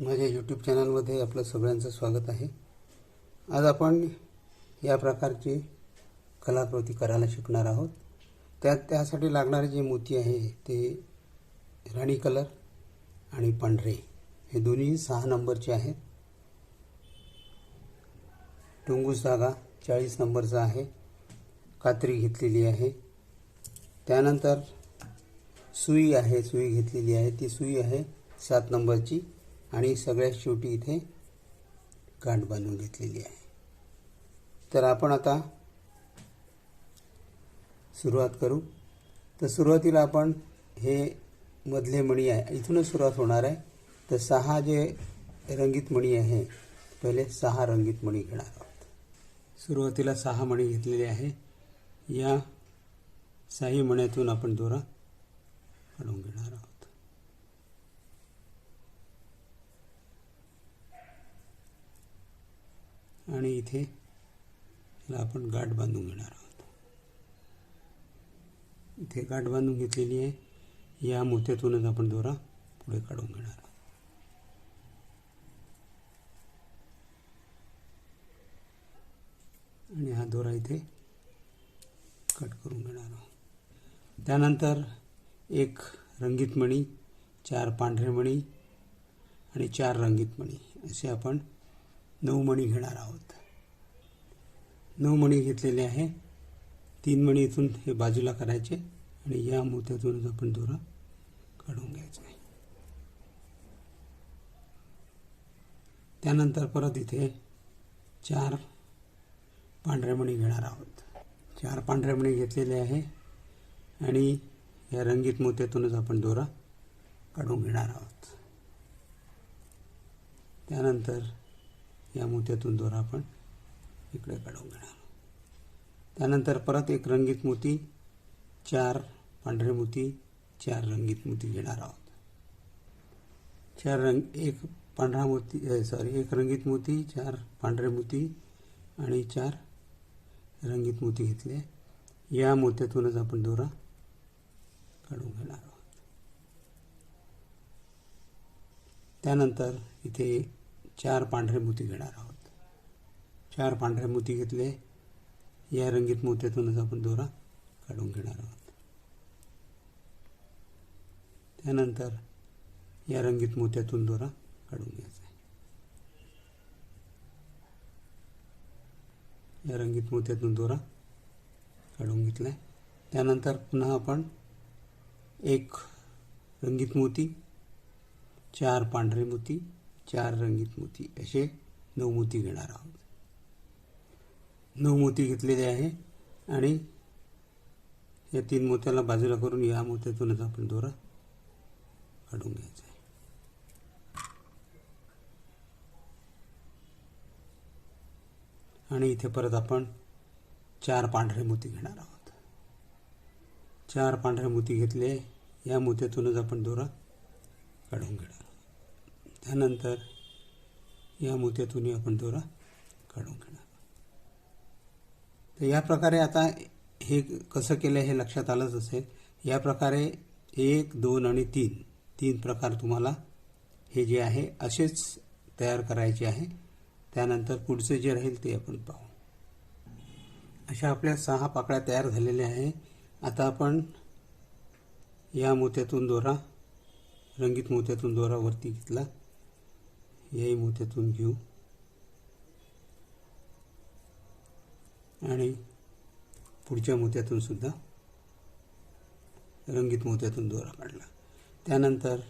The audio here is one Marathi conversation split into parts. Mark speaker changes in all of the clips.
Speaker 1: माझ्या यूट्यूब चॅनलमध्ये आपलं सगळ्यांचं स्वागत आहे. आज आपण या प्रकारची कलाकृती करायला शिकणार आहोत. त्यात त्यासाठी लागणारे जे मोती आहे ते राणी कलर आणि पांढरे. हे दोन्ही सहा नंबरचे आहेत. टुंगूस धागा चाळीस नंबरचा आहे. कात्री घेतलेली आहे. त्यानंतर सुई आहे सुई घेतलेली आहे. ती सुई आहे सात नंबरची. आणि सगळ्यात शेवटी इथे गाठ बांधून घेतलेली आहे. तर आपण आता सुरुवात करू. तर सुरुवातीला आपण हे मधले मणी आहे इथूनच सुरुवात होणार आहे. तर सहा जे रंगीत मणी आहे पहिले सहा रंगीत मणी घेणार आहोत. सुरुवातीला सहा मणी घेतलेले आहे. या साही मण्यातून आपण दोरा काढून घेणार आहोत. आणि इथे याला आपण गाठ बांधून घेणार आहोत. इथे गाठ बांधून घेतलेली आहे. या मोत्यातूनच आपण दोरा पुढे काढून घेणार आहोत. आणि हा दोरा इथे कट करून घेणार आहोत. त्यानंतर एक रंगीत मणी चार पांढरे मणी आणि चार रंगीत मणी असे आपण नऊ मणी घेणार आहोत. नऊ मणी घेतलेले आहे. तीन मणी इथून हे बाजूला करायचे आणि या मोत्यातूनच आपण दोरा काढून घ्यायचा. आहे त्यानंतर परत इथे चार पांढऱ्या मणी घेणार आहोत. चार पांढऱ्या मणी घेतलेले आहे आणि या रंगीत मोत्यातूनच आपण दोरा काढून घेणार आहोत. त्यानंतर या मोत्यातून दोरा आपण इकडे काढून घेणार आहोत. त्यानंतर परत एक रंगीत मोती चार पांढरे मोती चार रंगीत मोती घेणार आहोत. चार रंग एक पांढरा मोती सॉरी एक रंगीत मोती चार पांढरे मोती आणि चार रंगीत मोती घेतले. या मोत्यातूनच आपण दोरा काढून घेणार आहोत. त्यानंतर इथे चार पांढरे मोती घेणार आहोत. चार पांढरे मोती घेतले या रंगीत मोत्यातूनच आपण दोरा काढून घेणार आहोत. त्यानंतर या रंगीत मोत्यातून दोरा काढून घ्यायचा आहे. या रंगीत मोत्यातून दोरा काढून घेतला आहे. त्यानंतर पुन्हा आपण एक रंगीत मोती चार पांढरे मोती चार रंगीत मोती असे नऊ मोती घेणार आहोत. नऊ मोती घेतलेले आहे आणि या तीन मोत्याला बाजूला करून या मोत्यातूनच आपण दोरा काढून घ्यायचा आहे. आणि इथे परत आपण चार पांढरे मोती घेणार आहोत. चार पांढरे मोती घेतले या मोत्यातूनच आपण दोरा काढून घेणार त्यानंतर या मोत्यातूनही आपण दोरा काढून घेणार. तर या प्रकारे आता हे कसं केलं हे लक्षात आलंच असेल. या प्रकारे एक दोन आणि तीन तीन प्रकार तुम्हाला हे जे आहे असेच तयार करायचे आहे. त्यानंतर पुढचे जे राहील ते आपण पाहू. अशा आपल्या सहा पाकळ्या तयार झालेल्या आहे. आता आपण या मोत्यातून दोरा रंगीत मोत्यातून दोरा वरती घेतला. याही मोत्यातून घेऊ. आणि पुढच्या मोत्यातून सुद्धा रंगीत मोत्यातून दोरा काढला. त्यानंतर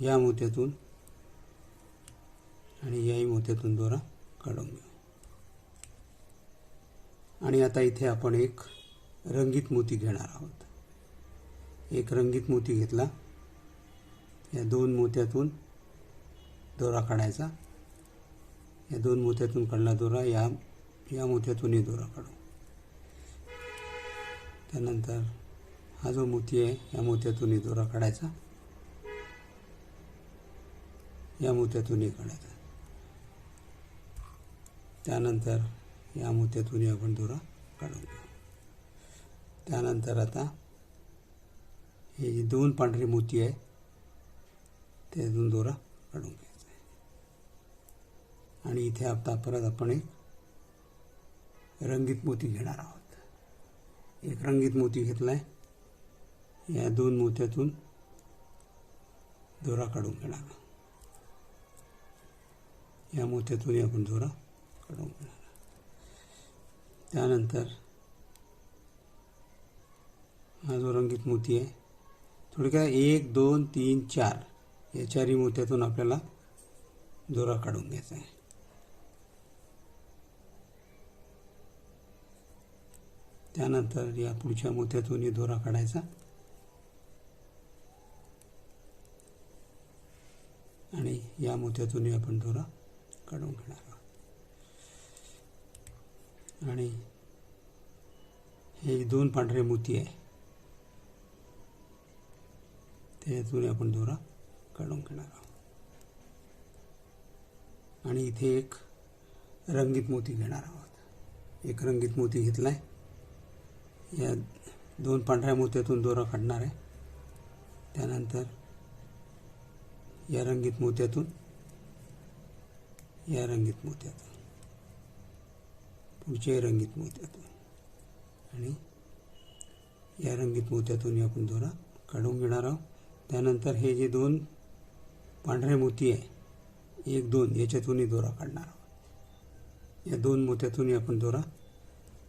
Speaker 1: या मोत्यातून आणि याही मोत्यातून दोरा काढून घेऊ. आणि आता इथे आपण एक रंगीत मोती घेणार आहोत. एक रंगीत मोती घेतला. या दोन मोत्यातून दोरा काढायचा. या दोन मोत्यातून काढला दोरा या या मोत्यातूनही दोरा काढू. त्यानंतर हा जो मोती आहे या मोत्यातूनही दोरा काढायचा. या मोत्यातूनही काढायचा. त्यानंतर या मोत्यातूनही आपण दोरा काढून घेऊ. त्यानंतर आता हे जे दोन पांढरे मोती आहे त्यातून दोरा काढून घ्या आणि इथे आता परत आपण एक रंगीत मोती घेणार आहोत. एक रंगीत मोती घेतला आहे या दोन मोत्यातून दोरा काढून घेणार या मोत्यातून आपण दोरा काढून घेणार त्यानंतर हा जो रंगीत मोती आहे थोडक्यात एक दोन तीन चार या चारही मोत्यातून आपल्याला दोरा काढून घ्यायचा आहे. त्यानंतर या पुढच्या मोत्यातून दोरा काढायचा. आणि या मोत्यातून आपण दोरा काढून घेणार आहोत. आणि हे दोन पांढरे मोती आहे. त्यातून आपण दोरा काढून घेणार आहोत. आणि इथे एक रंगीत मोती घेणार आहोत. एक रंगीत मोती घेतला आहे या दोन पांढऱ्या मोत्यातून दोरा काढणार आहे. त्यानंतर या रंगीत मोत्यातून या रंगीत मोत्यातून पुढच्या रंगीत मोत्यातून आणि या रंगीत मोत्यातून आपण दोरा काढून घेणार आहोत. त्यानंतर हे जे दोन पांढरे मोती आहे एक दोन याच्यातूनही दोरा काढणार आहोत. या दोन मोत्यातूनही आपण दोरा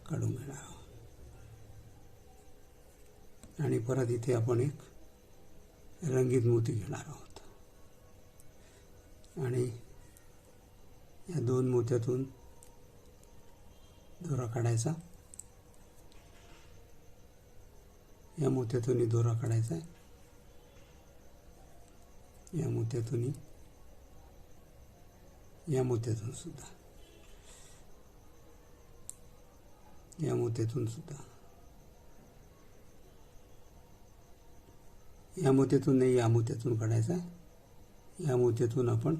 Speaker 1: काढून घेणार आहोत. आणि परत इथे आपण एक रंगीत मोती घेणार आहोत. आणि या दोन मोत्यातून दोरा काढायचा. या मोत्यातूनही दोरा काढायचा आहे. या मोत्यातूनही या मोत्यातून सुद्धा. या मोत्यातून सुद्धा. या मोत्यातून नाही या मोत्यातून काढायचा. आहे या मोत्यातून आपण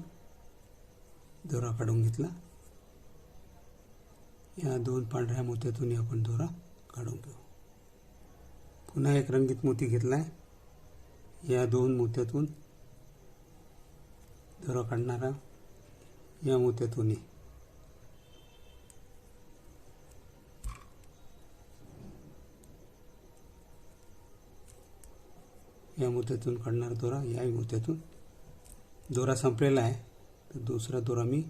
Speaker 1: दोरा काढून घेतला. या दोन पांढऱ्या मोत्यातूनही आपण दोरा काढून घेऊ. पुन्हा एक रंगीत मोती घेतला आहे या दोन मोत्यातून दोरा काढणारा या मोत्यातूनही या मोत्यातून काढणार दोरा याही मोत्यातून दोरा संपलेला आहे तर दुसरा दोरा मी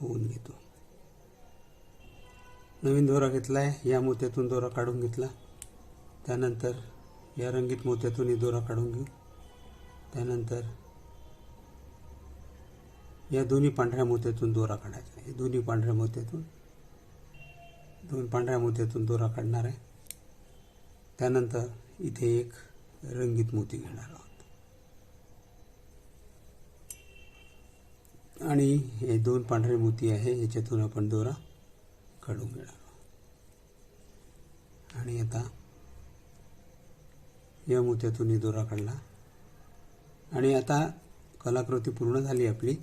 Speaker 1: होऊन घेतो. नवीन दोरा घेतला आहे या मोत्यातून दोरा काढून घेतला. त्यानंतर या रंगीत मोत्यातूनही दोरा काढून घेऊ. त्यानंतर या दोन्ही पांढऱ्या मोत्यातून दोरा काढायचा आहे. दोन्ही पांढऱ्या मोत्यातून दोन पांढऱ्या मोत्यातून दोरा काढणार आहे. त्यानंतर इथे एक रंगीत मोती घेणार आहोत. आणि हे दोन पांढरे मोती आहे याच्यातून आपण दोरा काढून घेणार आहोत. आणि आता या मोत्यातूनही दोरा काढला. आणि आता कलाकृती पूर्ण झाली आपली.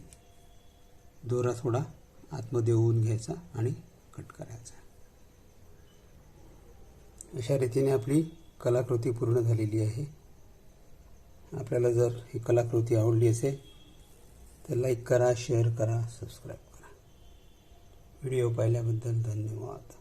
Speaker 1: दोरा थोडा आतमध्ये होऊन घ्यायचा आणि कट करायचा. अशा रीतीने आपली कलाकृती पूर्ण झालेली आहे. आपल्याला जर ही कलाकृती आवडली असेल तर लाईक करा शेअर करा सबस्क्राईब करा. व्हिडिओ पाहिल्याबद्दल धन्यवाद.